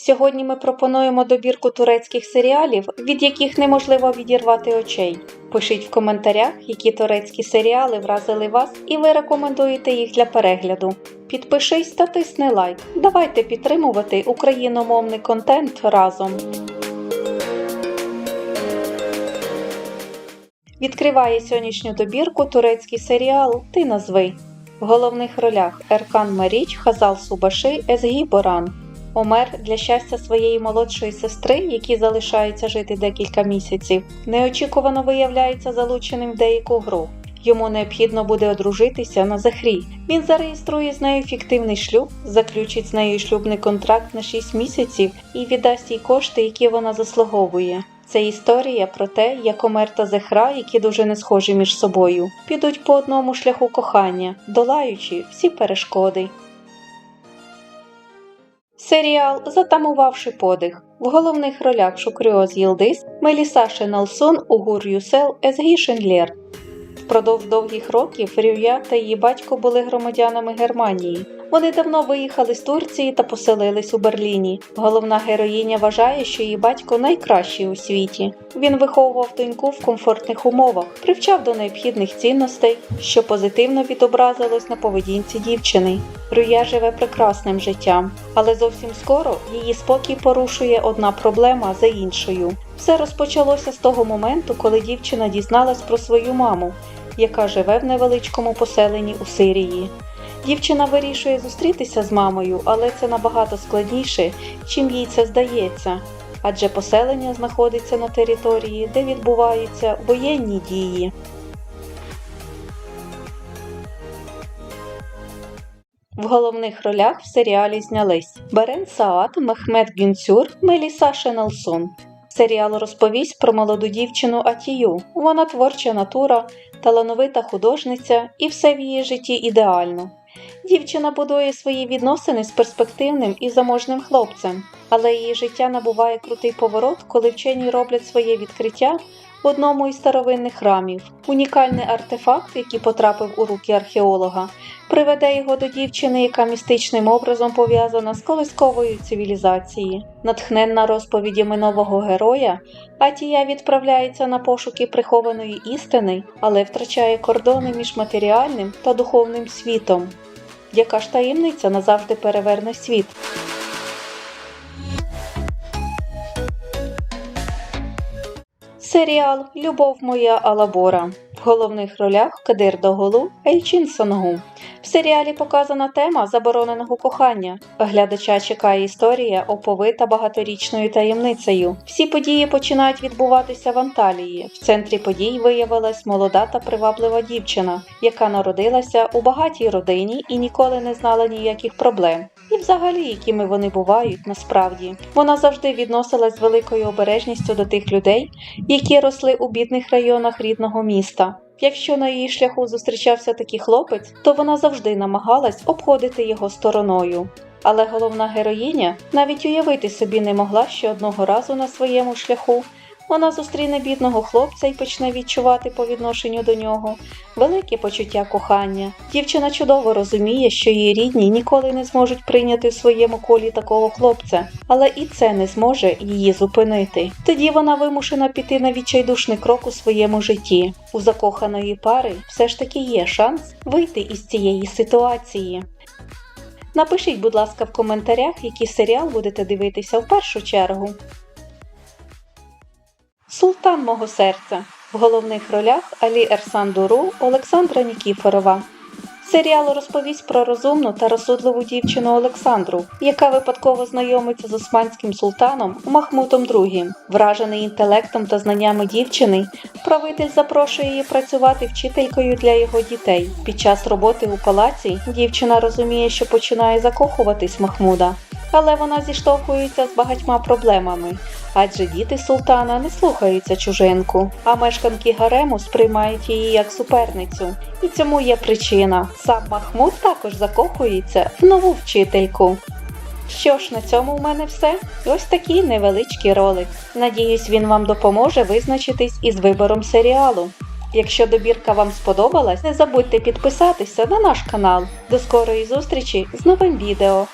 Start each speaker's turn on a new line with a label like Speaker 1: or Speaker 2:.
Speaker 1: Сьогодні ми пропонуємо добірку турецьких серіалів, від яких неможливо відірвати очей. Пишіть в коментарях, які турецькі серіали вразили вас, і ви рекомендуєте їх для перегляду. Підпишись та тисни лайк. Давайте підтримувати україномовний контент разом. Відкриває сьогоднішню добірку турецький серіал Ти назви. В головних ролях Еркан Маріч, Хазал Субаши, Езгі Боран. Омер для щастя своєї молодшої сестри, якій залишається жити декілька місяців, неочікувано виявляється залученим в деяку гру. Йому необхідно буде одружитися на Захрі. Він зареєструє з нею фіктивний шлюб, заключить з нею шлюбний контракт на 6 місяців і віддасть їй кошти, які вона заслуговує. Це історія про те, як Омер та Зехра, які дуже не схожі між собою, підуть по одному шляху кохання, долаючи всі перешкоди. Серіал Затамувавши подих. В головних ролях Шукріоз Єлдис, Меліса Шеналсон, Угур Юсел, Езгі Шиндлєр. Впродовж довгих років Рюя та її батько були громадянами Германії. Вони давно виїхали з Турції та поселились у Берліні. Головна героїня вважає, що її батько найкращий у світі. Він виховував доньку в комфортних умовах, привчав до необхідних цінностей, що позитивно відобразилось на поведінці дівчини. Рюя живе прекрасним життям, але зовсім скоро її спокій порушує одна проблема за іншою. Все розпочалося з того моменту, коли дівчина дізналась про свою маму, яка живе в невеличкому поселенні у Сирії. Дівчина вирішує зустрітися з мамою, але це набагато складніше, чим їй це здається, адже поселення знаходиться на території, де відбуваються воєнні дії. В головних ролях в серіалі знялись Берен Саат, Мехмед Гюнцюр, Меліса Шеналсун. Серіал розповість про молоду дівчину Атію. Вона творча натура, талановита художниця, і все в її житті ідеально. Дівчина будує свої відносини з перспективним і заможним хлопцем, але її життя набуває крутий поворот, коли вчені роблять своє відкриття в одному із старовинних храмів. Унікальний артефакт, який потрапив у руки археолога, приведе його до дівчини, яка містичним образом пов'язана з колисковою цивілізації. Натхненна розповідями нового героя, Атія відправляється на пошуки прихованої істини, але втрачає кордони між матеріальним та духовним світом. Яка ж таємниця назавжди переверне світ? Серіал Любов моя Алабора. Головних ролях Кадир Доголу, Ельчин Сонгу. В серіалі показана тема забороненого кохання. Глядача чекає історія, оповита багаторічною таємницею. Всі події починають відбуватися в Анталії. В центрі подій виявилась молода та приваблива дівчина, яка народилася у багатій родині і ніколи не знала ніяких проблем. І взагалі, якими вони бувають насправді. Вона завжди відносилась з великою обережністю до тих людей, які росли у бідних районах рідного міста. Якщо на її шляху зустрічався такий хлопець, то вона завжди намагалась обходити його стороною. Але головна героїня навіть уявити собі не могла, що одного разу на своєму шляху вона зустріне бідного хлопця і почне відчувати по відношенню до нього велике почуття кохання. Дівчина чудово розуміє, що її рідні ніколи не зможуть прийняти в своєму колі такого хлопця, але і це не зможе її зупинити. Тоді вона вимушена піти на відчайдушний крок у своєму житті. У закоханої пари все ж таки є шанс вийти із цієї ситуації. Напишіть, будь ласка, в коментарях, який серіал будете дивитися в першу чергу. Султан мого серця. В головних ролях Алі Ерсан Дуру, Олександра Нікіфорова. Серіал розповість про розумну та розсудливу дівчину Олександру, яка випадково знайомиться з османським султаном Махмутом II. Вражений інтелектом та знаннями дівчини, правитель запрошує її працювати вчителькою для його дітей. Під час роботи у палаці дівчина розуміє, що починає закохуватись Махмуда. Але вона зіштовхується з багатьма проблемами, адже діти султана не слухаються чужинку, а мешканки гарему сприймають її як суперницю. І цьому є причина. Сам Махмуд також закохується в нову вчительку. Що ж, на цьому в мене все. Ось такий невеличкий ролик. Надіюсь, він вам допоможе визначитись із вибором серіалу. Якщо добірка вам сподобалась, не забудьте підписатися на наш канал. До скорої зустрічі з новим відео!